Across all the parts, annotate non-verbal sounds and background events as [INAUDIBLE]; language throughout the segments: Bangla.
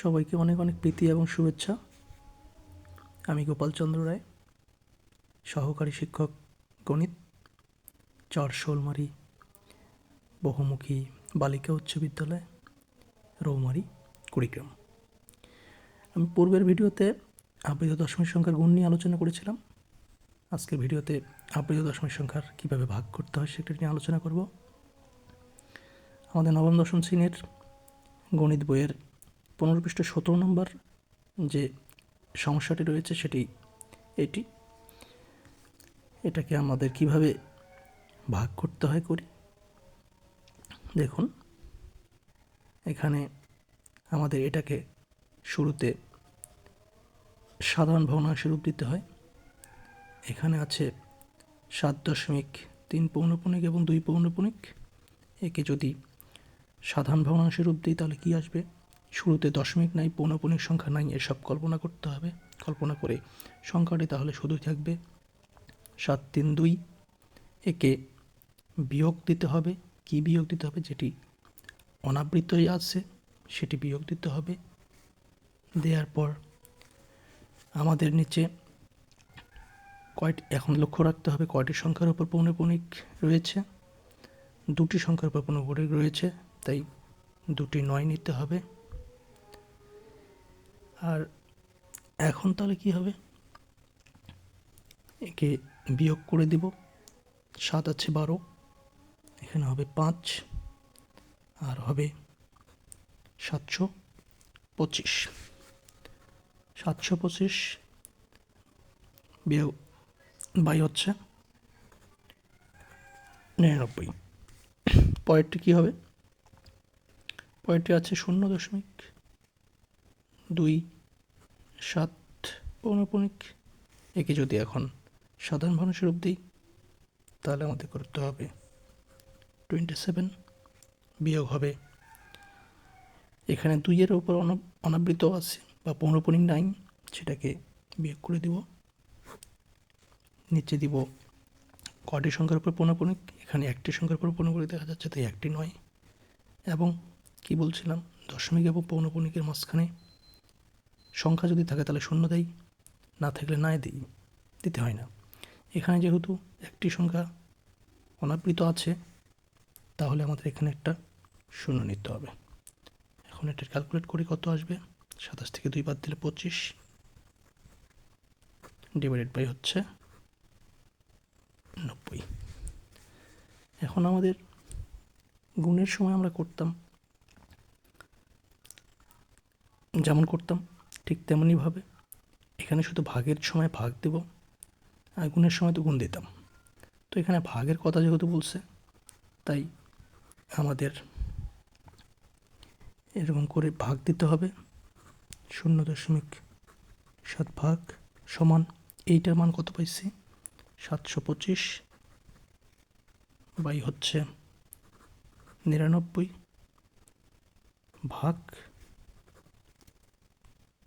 সবাইকে অনেক অনেক প্রীতি এবং শুভেচ্ছা। আমি গোপালচন্দ্র রায়, সহকারী শিক্ষক গণিত চর শোলমারি বহুমুখী বালিকা উচ্চ বিদ্যালয়, রৌমারি, কুড়িগ্রাম। আমি পূর্বের ভিডিওতে আবৃত দশমিক সংখ্যার গুণ নিয়ে আলোচনা করেছিলাম। আজকের ভিডিওতে আবৃত দশমিক সংখ্যার কীভাবে ভাগ করতে হয় সেটা নিয়ে আলোচনা করব। আমাদের নবম, দশম শ্রেণির গণিত বইয়ের পনেরো পৃষ্ঠ সতেরো নম্বর যে সমস্যাটি রয়েছে সেটি এটি। এটাকে আমাদের কীভাবে ভাগ করতে হয় করি? দেখুন, এখানে আমাদের এটাকে শুরুতে সাধারণ ভগ্নাংশে রূপ দিতে হয়। এখানে আছে সাত দশমিক তিন পৌনপুণিক এবং দুই পৌনপুণিক একে যদি সাধারণ ভগ্নাংশে রূপ দিই তাহলে কী আসবে? শুরুতে দশমিক নাই পৌনপুণিক সংখ্যা নাই, এসব কল্পনা করতে হবে। কল্পনা করে সংখ্যাটি তাহলে শুধুই থাকবে সাত তিন দুই। একে বিয়োগ দিতে হবে। কি বিয়োগ দিতে হবে? যেটি অনাবৃতই আছে, সেটি বিয়োগ দিতে হবে। দেওয়ার পর আমাদের নিচে কয়টি, এখন লক্ষ্য রাখতে হবে কয়টি সংখ্যার উপর পৌনপুণিক রয়েছে। দুটি সংখ্যার উপর পৌনপুণিক রয়েছে, তাই দুটি নয় নিতে হবে। আর এখন তাহলে কি হবে? একে বিয়োগ করে দিব। সাত আছে বারো। এখানে হবে পাঁচ। আর হবে সাতশো পঁচিশ। সাতশো পঁচিশ বিয়োগ বাই হচ্ছে নিরানব্বই। পরেরটি কী হবে? পরেরটি আছে শূন্য দশমিক দুই, সাত পৌনপুণিক একে যদি এখন সাধারণ মানুষের রূপ দিই, তাহলে আমাদের করতে হবে টোয়েন্টি সেভেন বিয়োগ হবে। এখানে দুইয়ের অনা- অনাবৃত আছে বা পৌনপুণিক নাইন সেটাকে বিয়োগ করে দিব। নিচে দিব কটি সংখ্যার উপর পৌনপুণিক এখানে একটি সংখ্যার উপর পৌনপুণিক দেখা যাচ্ছে, তাই একটি নয়। এবং কি বলছিলাম? দশমিক এবং পৌনপুণিকের মাঝখানে সংখ্যা যদি থাকে তাহলে শূন্য দেই, না থাকলে নাই দিই, দিতে হয় না। এখানে যেহেতু একটি সংখ্যা অনাবৃত আছে, তাহলে আমাদের এখানে একটা শূন্য নিতে হবে। এখন এটা ক্যালকুলেট করি কত আসবে? সাতাশ থেকে দুই বাদ দিলে পঁচিশ ডিভাইডেড বাই হচ্ছে নব্বই। এখন আমাদের গুণের সময় আমরা করতাম, যেমন করতাম ঠিক তেমনইভাবে এখানে শুধু ভাগের সময় ভাগ দেব, আর গুণের সময় তো গুণ দিতাম। তো এখানে ভাগের কথা যেহেতু বলছে, তাই আমাদের এরকম করে ভাগ দিতে হবে। শূন্য দশমিক সাত ভাগ সমান এইটার মান কত পাইছি? সাতশো পঁচিশ বাই হচ্ছে নিরানব্বই ভাগ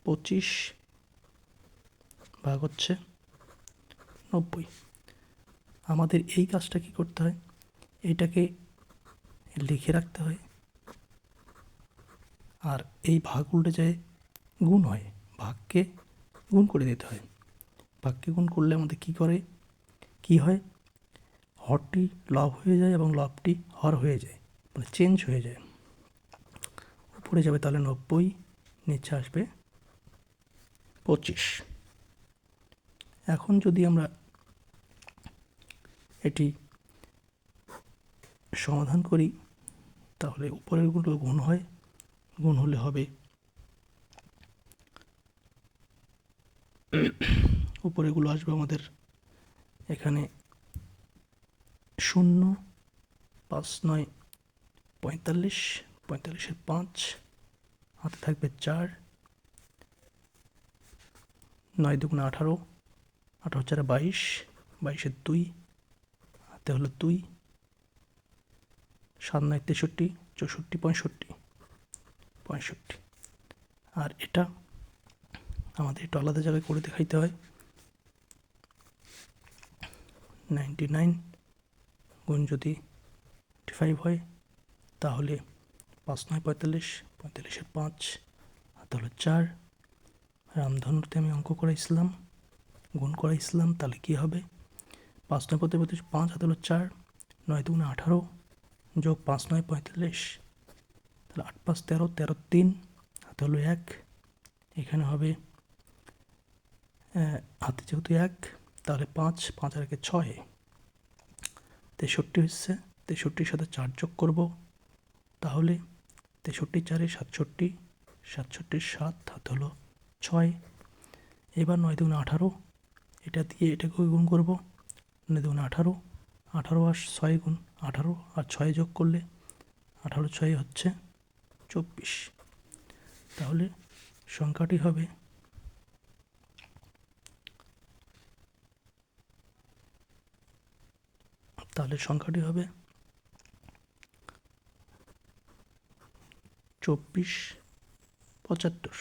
পঁচিশ ভাগ হচ্ছে নব্বই। আমাদের এই কাজটা কি করতে হয়? এটাকে লিখে রাখতে হয়। আর এই ভাগ উল্টে যায় গুণ হয়। ভাগকে গুণ করে দিতে হয়। ভাগকে গুণ করলে আমাদের কি করে? কি হয়? হরটি লব হয়ে যায় এবং লবটি হর হয়ে যায়। মানে চেঞ্জ হয়ে যায়। উপরে যাবে তাহলে নব্বই, নিচে আসবে পঁচিশ। এখন যদি আমরা এটি সমাধান করি, তাহলে উপরেরগুলো গুণ হয়। গুণ হলে হবে [COUGHS] উপরেগুলো আসবে আমাদের এখানে শূন্য পাঁচ নয় পঁয়তাল্লিশ, পঁয়তাল্লিশের পাঁচ, হাতে থাকবে চার নয় দুগুণে আঠারো আঠারো চারে বাইশ বাইশের দুই হাতে হলো দুই, সাত নয় তেষট্টি, চৌষট্টি পঁয়ষট্টি পঁয়ষট্টি। আর এটা আমাদের একটু আলাদা জায়গায় করে দেখাইতে হয়। নাইনটি নাইন গুণ যদি ফাইভ হয়, তাহলে পাঁচ নয় পঁয়তাল্লিশ পঁয়তাল্লিশের পাঁচ হাতে হলো চার রামধনুতে আমি অঙ্ক করাইছিলাম, গুণ করাইছিলাম, তাহলে কী হবে? পাঁচ নয় পঁয়ত্রিশ পঁয়ত্রিশ পাঁচ হাত হলো চার, নয় দুগুণে আঠারো, যোগ পাঁচ নয় পঁয়তাল্লিশ তাহলে আট পাঁচ তেরো তেরো তিন, হাতে হলো এক। এখানে হবে হাতে যেহেতু এক, তাহলে পাঁচ পাঁচ আর একে ছয়। তেষট্টি হচ্ছে, তেষট্টির সাথে চার যোগ করব। তাহলে তেষট্টি চারে সাতষট্টি, সাতষট্টির সাত, হাত হলো ছয়, এবার নয় দুগুণ আঠারো, এটা দিয়ে এটাকে গুণ করব, নয় দুগুণ আঠারো আঠারো আর ছয় গুণ আঠারো, আর ছয় যোগ করলে আঠারো ছয় হচ্ছে চব্বিশ। তাহলে সংখ্যাটি হবে তাহলে সংখ্যাটি হবে চব্বিশ পঁচাত্তর।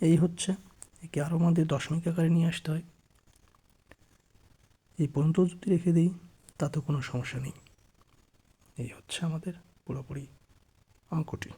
এই হচ্ছে। একে আরও আমাদের দশমিক আকারে নিয়ে আসতে হয়। এই পর্যন্ত যদি রেখে দিই, তাতে কোনো সমস্যা নেই। এই হচ্ছে আমাদের পুরোপুরি অঙ্কটি।